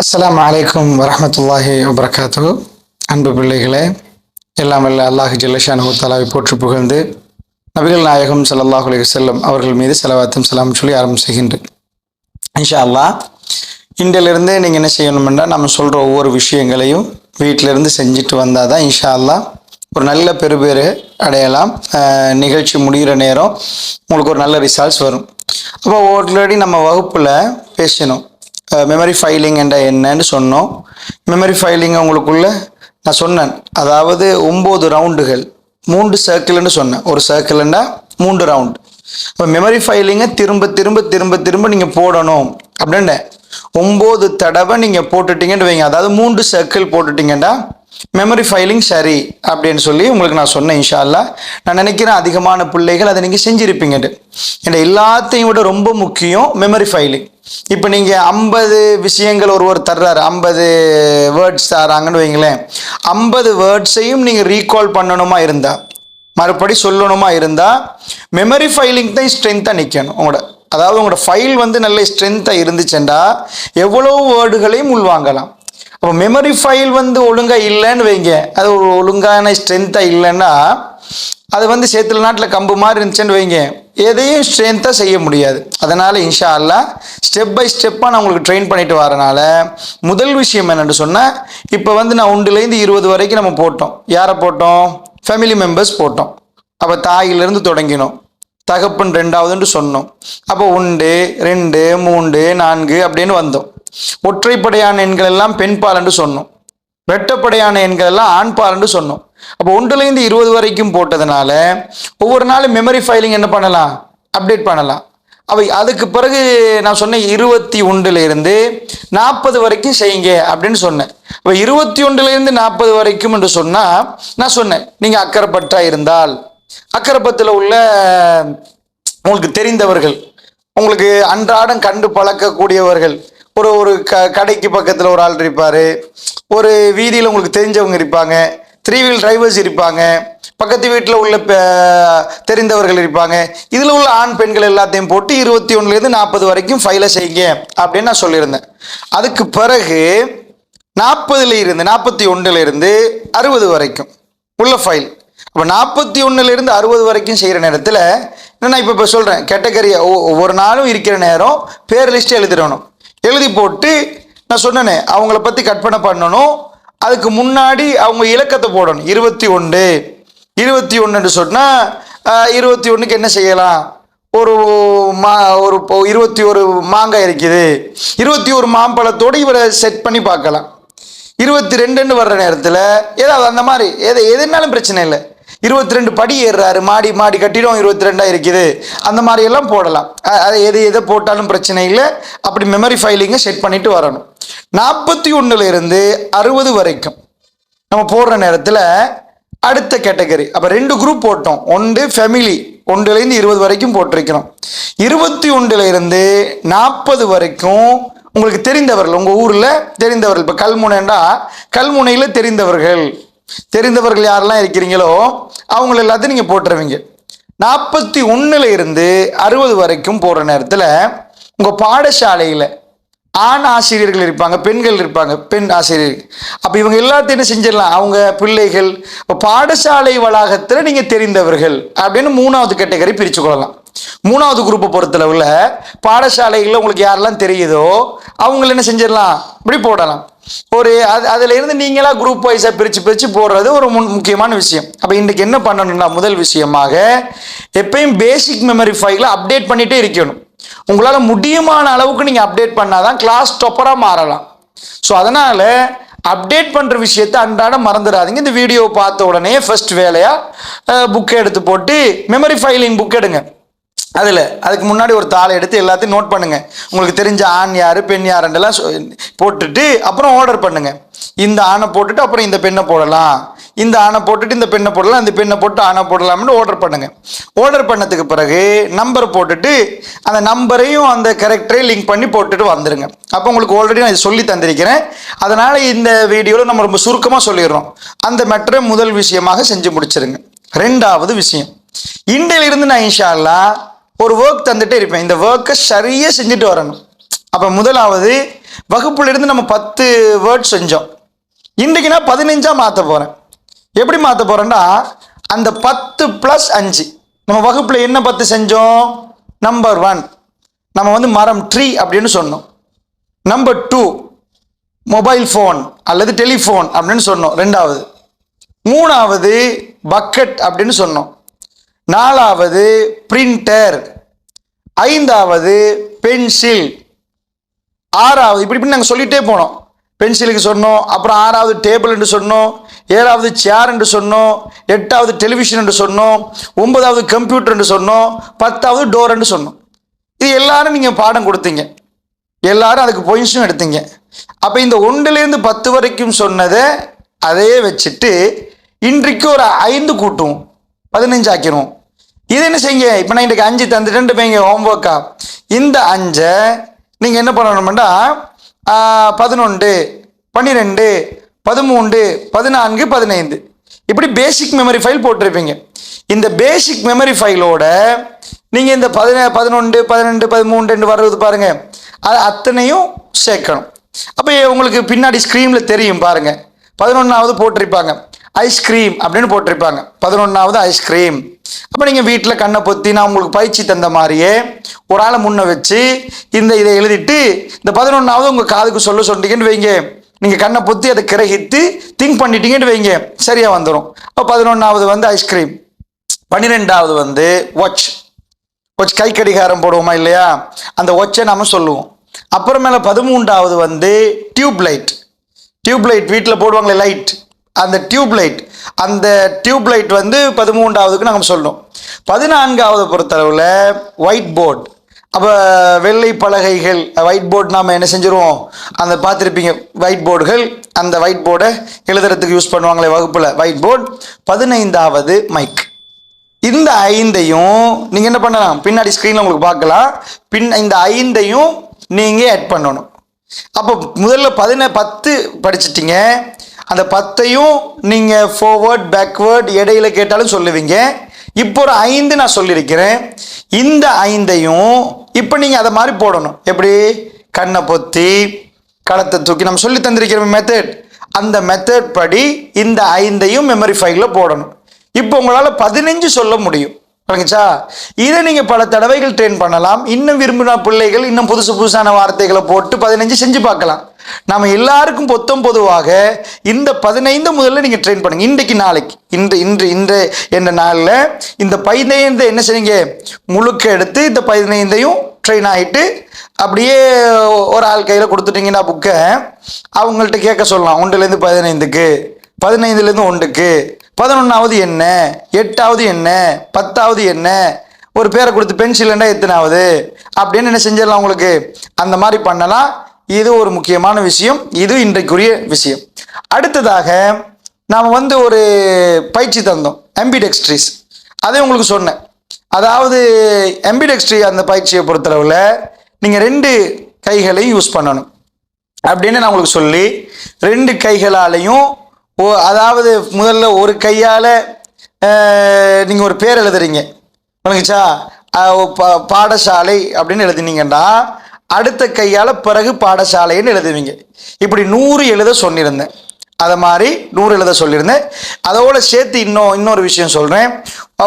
அஸ்லாம் அலைக்கும் வரமத்துல்லாஹி வபரகாத்து அன்பு பிள்ளைகளே எல்லாம் வல்ல அல்லாஹ் ஜல்லஷானு தலாவை போற்று புகழ்ந்து நபிகள் நாயகம் ஸல்லல்லாஹு அலைஹி வஸல்லம் அவர்கள் மீது செலவாத்தும் செலாம் சொல்லி ஆரம்பம் செய்கின்றேன் இன்ஷா அல்லாஹ் இன்றிலிருந்து நீங்கள் என்ன செய்யணும்னா நம்ம சொல்கிற ஒவ்வொரு விஷயங்களையும் வீட்டிலிருந்து செஞ்சுட்டு வந்தால் தான் இன்ஷா அல்லா ஒரு நல்ல பெறுபேறு அடையலாம். நிகழ்ச்சி முடிகிற நேரம் உங்களுக்கு ஒரு நல்ல ரிசல்ட்ஸ் வரும். அப்போ ஆல்ரெடி நம்ம வகுப்பில் பேசணும். மெமரி ஃபைலிங் என்ற என்னன்னு சொன்னோம். மெமரி ஃபைலிங் உங்களுக்குள்ள நான் சொன்னேன். அதாவது ஒம்பது ரவுண்டுகள் மூன்று சர்க்கிள்னு சொன்னேன். ஒரு சர்க்கிள்னா மூன்று ரவுண்டு இப்போ மெமரி ஃபைலிங்கை திரும்ப திரும்ப திரும்ப திரும்ப நீங்கள் போடணும். அப்படின்ன ஒம்பது தடவை நீங்கள் போட்டுட்டீங்கன்னு வைங்க. அதாவது மூன்று சர்க்கிள் போட்டுட்டீங்கன்னா மெமரி ஃபைலிங் சரி அப்படின்னு சொல்லி உங்களுக்கு நான் சொன்னேன் இன்ஷா நான் நினைக்கிறேன் அதிகமான பிள்ளைகள் அதை நீங்கள் செஞ்சுருப்பீங்கன்ட்டு. ஏன்னா எல்லாத்தையும் விட ரொம்ப முக்கியம் மெமரி ஃபைலிங் இப்போ நீங்கள் ஐம்பது விஷயங்கள் ஒருவர் தர்றாரு ஐம்பது வேர்ட்ஸ் தராங்கன்னு வைங்களேன். ஐம்பது வேர்ட்ஸையும் நீங்கள் ரீகால் பண்ணணுமா இருந்தா மறுபடி சொல்லணுமா இருந்தால் மெமரி ஃபைலிங் தான் ஸ்ட்ரென்த்தாக நிற்கணும் உங்களோட. அதாவது உங்களோட ஃபைல் வந்து நல்ல ஸ்ட்ரென்த்தாக இருந்துச்சுண்டா எவ்வளோ வேர்டுகளையும் உள்வாங்கலாம். அப்போ மெமரி ஃபைல் வந்து ஒழுங்காக இல்லைன்னு வைங்க. அது ஒரு ஒழுங்கான ஸ்ட்ரென்த்தாக இல்லைன்னா அது வந்து சேத்துல நாட்டில் கம்பு மாதிரி இருந்துச்சுன்னு வைங்க. எதையும் ஸ்ட்ரென்த்தாக செய்ய முடியாது. அதனால் இன்ஷா அல்லா ஸ்டெப் பை ஸ்டெப்பாக நான் உங்களுக்கு ட்ரெயின் பண்ணிட்டு வரனால முதல் விஷயம் என்னென்னு சொன்னால் இப்போ வந்து நான் ஒன்றுலேருந்து இருபது வரைக்கும் நம்ம போட்டோம். யாரை போட்டோம்? ஃபேமிலி மெம்பர்ஸ் போட்டோம். அப்போ தாயிலிருந்து தொடங்கினோம். தகப்பன் ரெண்டாவதுன்ட்டு சொன்னோம். அப்போ ஒன்று ரெண்டு மூன்று நான்கு அப்படின்னு வந்தோம். ஒற்றைப்படையான எண்கள் எல்லாம் பெண் என்று சொன்னோம். வெட்டப்படையான எண்கள் எல்லாம் ஆண்பால் என்று சொன்னோம். அப்போ ஒன்றுலேருந்து இருபது வரைக்கும் போட்டதுனால ஒவ்வொரு நாளும் மெமரி ஃபைலிங் என்ன பண்ணலாம்? அப்டேட் பண்ணலாம். அவை அதுக்கு பிறகு நான் சொன்னேன் இருபத்தி ஒன்றுலேருந்து நாற்பது வரைக்கும் செய்யுங்க அப்படின்னு சொன்னேன். இப்போ இருபத்தி ஒன்றுலேருந்து நாற்பது வரைக்கும் என்று சொன்னால் நான் சொன்னேன். நீங்கள் அக்கரைப்பற்றா இருந்தால். அக்கரைப்பத்தில் உள்ள உங்களுக்கு தெரிந்தவர்கள் உங்களுக்கு அன்றாடம் கண்டு பழக்கக்கூடியவர்கள் ஒரு ஒரு க கடைக்கு பக்கத்தில் ஒரு ஆள் இருப்பார். ஒரு வீதியில் உங்களுக்கு தெரிஞ்சவங்க இருப்பாங்க. த்ரீ வீல் டிரைவர்ஸ் இருப்பாங்க. பக்கத்து வீட்டில் உள்ள தெரிந்தவர்கள் இருப்பாங்க. இதில் உள்ள ஆண் பெண்கள் எல்லாத்தையும் போட்டு இருபத்தி ஒன்றுலேருந்து நாற்பது வரைக்கும் ஃபைலை செய்யுங்க அப்படின்னு நான் சொல்லியிருந்தேன். அதுக்கு பிறகு நாற்பதுல இருந்து நாற்பத்தி ஒன்றுலேருந்து அறுபது வரைக்கும் உள்ள ஃபைல் அப்போ நாற்பத்தி ஒன்றுலேருந்து அறுபது வரைக்கும் செய்கிற நேரத்தில் நான் இப்போ இப்போ சொல்கிறேன் கேட்டகரி ஒவ்வொரு நாளும் இருக்கிற நேரம் பேர் லிஸ்ட்டு எழுதிடணும். எழுதி போட்டு நான் சொன்னேனே அவங்கள பற்றி கற்பனை பண்ணணும். அதுக்கு முன்னாடி அவங்க இலக்கத்தை போடணும். இருபத்தி ஒன்று. இருபத்தி ஒன்றுன்னு சொன்னால் இருபத்தி ஒன்றுக்கு என்ன செய்யலாம்? ஒரு மா ஒரு இப்போ இருபத்தி ஒரு மாங்காய் இருக்குது. இருபத்தி ஒரு மாம்பழத்தோடு இவரை செட் பண்ணி பார்க்கலாம். இருபத்தி ரெண்டுன்னு வர்ற நேரத்தில் ஏதாவது அந்த மாதிரி எது எதுனாலும் பிரச்சனை இல்லை. இருபத்தி ரெண்டு படி ஏறுறாரு. மாடி மாடி கட்டிடம் இருபத்தி ரெண்டாக இருக்குது. அந்த மாதிரி எல்லாம் போடலாம் அது எது எதை போட்டாலும் பிரச்சனை இல்லை. அப்படி மெமரி ஃபைலிங்கை செட் பண்ணிட்டு வரணும். நாற்பத்தி ஒன்றுல இருந்து அறுபது வரைக்கும் நம்ம போடுற நேரத்தில் அடுத்த கேட்டகரி அப்போ ரெண்டு குரூப் போட்டோம். ஒன்று ஃபேமிலி ஒன்றுலேருந்து இருபது வரைக்கும் போட்டிருக்கிறோம். இருபத்தி ஒன்றுல இருந்து நாற்பது வரைக்கும் உங்களுக்கு தெரிந்தவர்கள் உங்கள் ஊரில் தெரிந்தவர்கள். இப்போ கல்முனைண்டா கல்முனையில் தெரிந்தவர்கள். தெரிந்தவர்கள் யாரெல்லாம் இருக்கிறீங்களோ அவங்கள எல்லாத்தையும் நீங்கள் போட்டுருவீங்க. நாற்பத்தி ஒன்றுல இருந்து அறுபது வரைக்கும் போகிற நேரத்தில் உங்கள் பாடசாலையில் ஆண் ஆசிரியர்கள் இருப்பாங்க பெண்கள் இருப்பாங்க பெண் ஆசிரியர்கள். அப்போ இவங்க எல்லாத்தையும் என்ன செஞ்சிடலாம்? அவங்க பிள்ளைகள் இப்போ பாடசாலை வளாகத்தில் நீங்கள் தெரிந்தவர்கள் அப்படின்னு மூணாவது கேட்டகரி பிரித்து கொள்ளலாம். மூணாவது குரூப்பை பொறுத்தளவில் பாடசாலைகளில் உங்களுக்கு யாரெல்லாம் தெரியுதோ அவங்கள என்ன செஞ்சிடலாம்? இப்படி போடலாம். ஒரு அது அதில் இருந்து நீங்களா குரூப் வைஸாக பிரித்து பிரித்து போடுறது ஒரு முன் முக்கியமான விஷயம். அப்போ இன்றைக்கு என்ன பண்ணணும்னா முதல் விஷயமாக எப்பயும் பேசிக் மெமரி ஃபைலை அப்டேட் பண்ணிகிட்டே இருக்கணும். உங்களால் முடியுமான அளவுக்கு நீங்கள் அப்டேட் பண்ணால் தான் கிளாஸ் டொப்பராக மாறலாம். ஸோ அதனால் அப்டேட் பண்ணுற விஷயத்த அன்றாடம் மறந்துடாதீங்க. இந்த வீடியோ பார்த்த உடனே ஃபஸ்ட் வேலையாக புக்கை எடுத்து போட்டு மெமரி ஃபைலிங் புக் எடுங்க. அதில் அதுக்கு முன்னாடி ஒரு தாளை எடுத்து எல்லாத்தையும் நோட் பண்ணுங்கள் உங்களுக்கு தெரிஞ்ச ஆண் யார் பெண் யாருன்றெல்லாம் சொ- போட்டுட்டு அப்புறம் ஆர்டர் பண்ணுங்கள் இந்த ஆணை போட்டுட்டு அப்புறம் இந்த பெண்ணை போடலாம். இந்த ஆணை போட்டுட்டு இந்த பெண்ணை போடலாம் இந்த பெண்ணை போட்டு ஆணை போடலாம்னு ஆர்டர் பண்ணுங்கள் ஆர்டர் பண்ணதுக்கு பிறகு நம்பர் போட்டுட்டு அந்த நம்பரையும் அந்த கரெக்டரையும் லிங்க் பண்ணி போட்டுட்டு வந்துருங்க. அப்போ உங்களுக்கு ஆல்ரெடி நான் சொல்லி தந்திருக்கிறேன். அதனால் இந்த வீடியோவில் நம்ம ரொம்ப சுருக்கமாக சொல்லிடுறோம். அந்த மெட்டரை முதல் விஷயமாக செஞ்சு முடிச்சிருங்க. ரெண்டாவது விஷயம். இன்றையிலிருந்து நான் இன்ஷா ஒரு ஒர்க் தந்துட்டே இருப்பேன். இந்த ஒர்க்கை சரியாக செஞ்சுட்டு வரணும். அப்போ முதலாவது வகுப்புலேருந்து நம்ம பத்து வேர்ட் செஞ்சோம். இன்றைக்கு நான் பதினஞ்சாக மாற்ற போகிறேன் எப்படி மாற்ற போகிறேன்னா அந்த பத்து ப்ளஸ் அஞ்சு. நம்ம வகுப்பில் என்ன பத்து செஞ்சோம்? நம்பர் ஒன் நம்ம வந்து மரம் ட்ரீ அப்படின்னு சொன்னோம். நம்பர் டூ மொபைல் ஃபோன் அல்லது டெலிஃபோன் அப்படின்னு சொன்னோம். ரெண்டாவது. மூணாவது பக்கெட் அப்படின்னு சொன்னோம். நாலாவது பிரிண்டர் ஐந்தாவது பென்சில் ஆறாவது இப்படி இப்படி நாங்கள் சொல்லிட்டே போனோம். பென்சிலுக்கு சொன்னோம் அப்புறம் ஆறாவது டேபிள் என்று சொன்னோம் ஏழாவது சேர் என்று சொன்னோம் எட்டாவது டெலிவிஷன் என்று சொன்னோம் ஒன்பதாவது கம்ப்யூட்டர் என்று சொன்னோம் பத்தாவது டோர் என்று சொன்னோம். இது எல்லாரும் நீங்கள் பாடம் கொடுத்தீங்க. எல்லாரும் அதுக்கு பொயின்ஸும் எடுத்தீங்க. அப்போ இந்த ஒன்றுலேருந்து பத்து வரைக்கும் சொன்னதை அதே வச்சுட்டு இன்றைக்கு ஒரு ஐந்து கூட்டும் பதினஞ்சு ஆக்கிடுவோம் இது என்ன செய்யுங்க? இப்போ நான் இன்றைக்கு அஞ்சு தந்துட்டு வைங்க ஹோம்ஒர்க்கா இந்த அஞ்சை நீங்கள் என்ன பண்ணணும்னா பதினொன்று பன்னிரெண்டு பதிமூன்று பதினான்கு பதினைந்து. இப்படி பேசிக் மெமரி ஃபைல் போட்டிருப்பீங்க. இந்த பேசிக் மெமரி ஃபைலோட நீங்கள் இந்த பதின பதினொன்று பதினெண்டு பதிமூன்று வர்றது பாருங்கள் அது அத்தனையும் சேர்க்கணும். அப்போ உங்களுக்கு பின்னாடி ஸ்க்ரீனில் தெரியும் பாருங்கள் பதினொன்றாவது போட்டிருப்பாங்க. ஐஸ்கிரீம் அப்படின்னு போட்டிருப்பாங்க. பதினொன்றாவது ஐஸ்கிரீம் அப்போ நீங்கள் வீட்டில் கண்ணை பொத்தி நான் உங்களுக்கு பயிற்சி தந்த மாதிரியே ஒரு ஆளை முன்ன வச்சு இந்த இதை எழுதிட்டு இந்த பதினொன்றாவது உங்கள் காதுக்கு சொல்ல சொன்னீங்கன்னு வைங்க. நீங்கள் கண்ணை பொத்தி அதை கிரகித்து திங்க் பண்ணிட்டீங்கன்னு வைங்க. சரியாக வந்துடும் அப்போ பதினொன்றாவது வந்து ஐஸ்கிரீம் பன்னிரெண்டாவது வந்து வாட்ச் வாட்ச் கை கடிகாரம் போடுவோமா இல்லையா? அந்த வாட்சை நாம சொல்லுவோம். அப்புறமேல பதிமூன்றாவது வந்து டியூப் லைட் டியூப் லைட் வீட்டில் போடுவாங்களே லைட் அந்த டியூப் லைட் அந்த டியூப் லைட் வந்து பதிமூன்றாவதுக்கு நாங்கள் சொல்லணும் பதினான்காவது பொறுத்தளவில் ஒயிட் போர்டு அப்போ வெள்ளை பலகைகள் ஒயிட் போர்டு நாம் என்ன செஞ்சுருவோம்? அந்த பார்த்துருப்பீங்க ஒயிட் போர்டுகள் அந்த ஒயிட் போர்டை எழுதுறதுக்கு யூஸ் பண்ணுவாங்களே வகுப்பில். ஒயிட் போர்டு பதினைந்தாவது மைக் இந்த ஐந்தையும் நீங்கள் என்ன பண்ணலாம்? பின்னாடி ஸ்க்ரீனில் உங்களுக்கு பார்க்கலாம். பின் இந்த ஐந்தையும் நீங்கள் ஆட் பண்ணணும். அப்போ முதல்ல பதின பத்து படிச்சிட்டிங்க. அந்த பத்தையும் நீங்கள் ஃபார்வர்ட் பேக்வேர்ட் இடையில கேட்டாலும் சொல்லுவீங்க. இப்போ ஒரு ஐந்து நான் சொல்லியிருக்கிறேன். இந்த ஐந்தையும் இப்போ நீங்கள் அதை மாதிரி போடணும். எப்படி? கண்ணை பொத்தி களத்தை தூக்கி நம்ம சொல்லி தந்திருக்கிற மெத்தட் அந்த மெத்தட் படி இந்த ஐந்தையும் மெமரி ஃபைலில் போடணும். இப்போ உங்களால் பதினஞ்சு சொல்ல முடியும். விளங்குச்சா இதை நீங்கள் பல தடவைகள் ட்ரெயின் பண்ணலாம். இன்னும் விரும்பின பிள்ளைகள் இன்னும் புதுசு புதுசான வார்த்தைகளை போட்டு பதினஞ்சு செஞ்சு பார்க்கலாம். நம்ம எல்லாருக்கும் பொத்தம் பொதுவாக இந்த பதினைந்து முதல்ல நீங்கள் ட்ரெயின் பண்ணுங்க. இன்றைக்கு நாளைக்கு. இன்று இன்று இன்று என்ற நாளில் இந்த பதினைந்து என்ன செய்யுங்க முழுக்க எடுத்து இந்த பதினைந்தையும் ட்ரெயின் ஆகிட்டு அப்படியே ஒரு ஆள் கையில் கொடுத்துட்டீங்கன்னா புக்கை அவங்கள்ட்ட கேட்க சொல்லலாம். ஒன்றுலேருந்து பதினைந்துக்கு பதினைந்துலேருந்து ஒன்றுக்கு பதினொன்றாவது என்ன எட்டாவது என்ன பத்தாவது என்ன ஒரு பேரை கொடுத்து பென்சில்னா எத்தனாவது அப்படின்னு என்ன செஞ்சிடலாம் உங்களுக்கு? அந்த மாதிரி பண்ணலாம். இது ஒரு முக்கியமான விஷயம் இது இன்றைக்குரிய விஷயம். அடுத்ததாக நாம் வந்து ஒரு பயிற்சி தந்தோம் எம்பிடெக்ஸ்ட்ரிஸ் அதை உங்களுக்கு சொன்னேன். அதாவது எம்பிடெக்ஸ்ட்ரி அந்த பயிற்சியை பொறுத்தளவில் நீங்கள் ரெண்டு கைகளையும் யூஸ் பண்ணணும். அப்படின்னு நான் உங்களுக்கு சொல்லி ரெண்டு கைகளாலையும் ஓ அதாவது முதல்ல ஒரு கையால் நீங்கள் ஒரு பேர் எழுதுறீங்க. உனக்குச்சா பாடசாலை அப்படின்னு எழுதினீங்கன்னா அடுத்த கையால் பிறகு பாடசாலைன்னு எழுதுவீங்க. இப்படி நூறு எழுத சொல்லியிருந்தேன். அதை மாதிரி நூறு எழுத சொல்லியிருந்தேன். அதோடு சேர்த்து இன்னும் இன்னொரு விஷயம் சொல்கிறேன்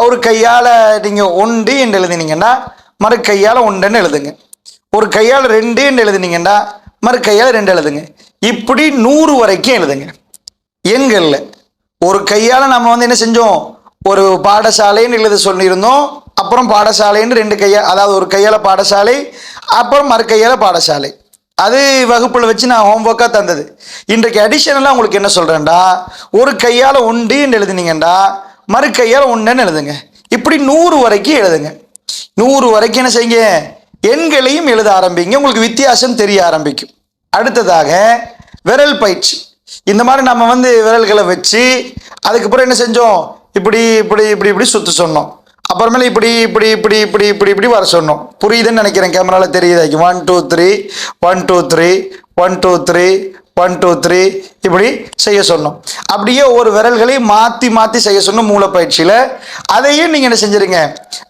ஒரு கையால் நீங்கள் ஒன்று என்று எழுதினீங்கன்னா மறு கையால் ஒன்றுன்னு எழுதுங்க. ஒரு கையால் ரெண்டு என்று எழுதினீங்கன்னா மறு கையால் ரெண்டு எழுதுங்க. இப்படி நூறு வரைக்கும் எழுதுங்க. எண்களில். ஒரு கையால் நம்ம வந்து என்ன செஞ்சோம்? ஒரு பாடசாலைன்னு எழுத சொல்லியிருந்தோம். அப்புறம் பாடசாலைன்னு ரெண்டு கையா அதாவது ஒரு கையால் பாடசாலை அப்புறம் மறு கையால் பாடசாலை. அது வகுப்பில் வச்சு நான் ஹோம்ஒர்க்காக தந்தது. இன்றைக்கு அடிஷனலாக உங்களுக்கு என்ன சொல்கிறேன்டா ஒரு கையால் ஒன்றுன்னு எழுதுனீங்கண்டா மறு கையால் ஒன்றுன்னு எழுதுங்க. இப்படி நூறு வரைக்கும் எழுதுங்க. நூறு வரைக்கும் என்ன செய்யுங்க? எண்களையும் எழுத ஆரம்பிங்க. உங்களுக்கு வித்தியாசம் தெரிய ஆரம்பிக்கும். அடுத்ததாக விரல் பயிற்சி. இந்த மாதிரி நம்ம வந்து விரல்களை வச்சு அதுக்கப்புறம் என்ன செஞ்சோம்? இப்படி இப்படி இப்படி இப்படி சுற்ற சொன்னோம். அப்புறமேல இப்படி இப்படி இப்படி இப்படி இப்படி இப்படி வர சொன்னோம். புரியுதுன்னு நினைக்கிறேன் கேமராவில் தெரியுது one two three one two three one two three one two three இப்படி செய்ய சொன்னோம். அப்படியே ஒவ்வொரு விரல்களையும் மாற்றி மாற்றி செய்ய சொன்னோம் மூளைப்பயிற்சியில் அதையும் நீங்கள் என்ன செஞ்சுருங்க?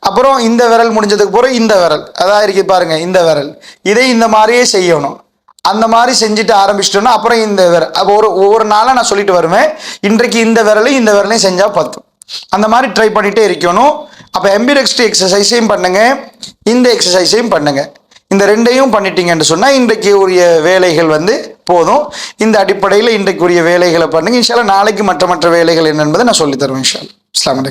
அப்புறம் இந்த விரல் முடிஞ்சதுக்கு பிறகு இந்த விரல். அதான் இருக்கு பாருங்க இந்த விரல். இதை இந்த மாதிரியே செய்யணும். அந்த மாதிரி செஞ்சுட்டு ஆரம்பிச்சிட்டோன்னா அப்புறம் இந்த விரல் அப்போ ஒரு ஒவ்வொரு நாளாக நான் சொல்லிட்டு வருவேன். இன்றைக்கு இந்த விரலையும் இந்த விரலையும் செஞ்சால் பத்தும். அந்த மாதிரி ட்ரை பண்ணிகிட்டே இருக்கணும். அப்போ எம்பிரெக்ஸ்ட் எக்ஸசைஸையும் பண்ணுங்கள் இந்த எக்ஸசைஸையும் பண்ணுங்கள் இந்த ரெண்டையும் பண்ணிட்டீங்கன்னு சொன்னால் இன்றைக்கு உரிய வேலைகள் வந்து போதும். இந்த அடிப்படையில் இன்றைக்குரிய வேலைகளை பண்ணுங்கள் இன்ஷால்லா நாளைக்கு மற்ற மற்ற வேலைகள் என்னென்பதை நான் சொல்லித்தருவேன் இன்ஷால் இன்ஷால்லா அஸ்ஸலாமு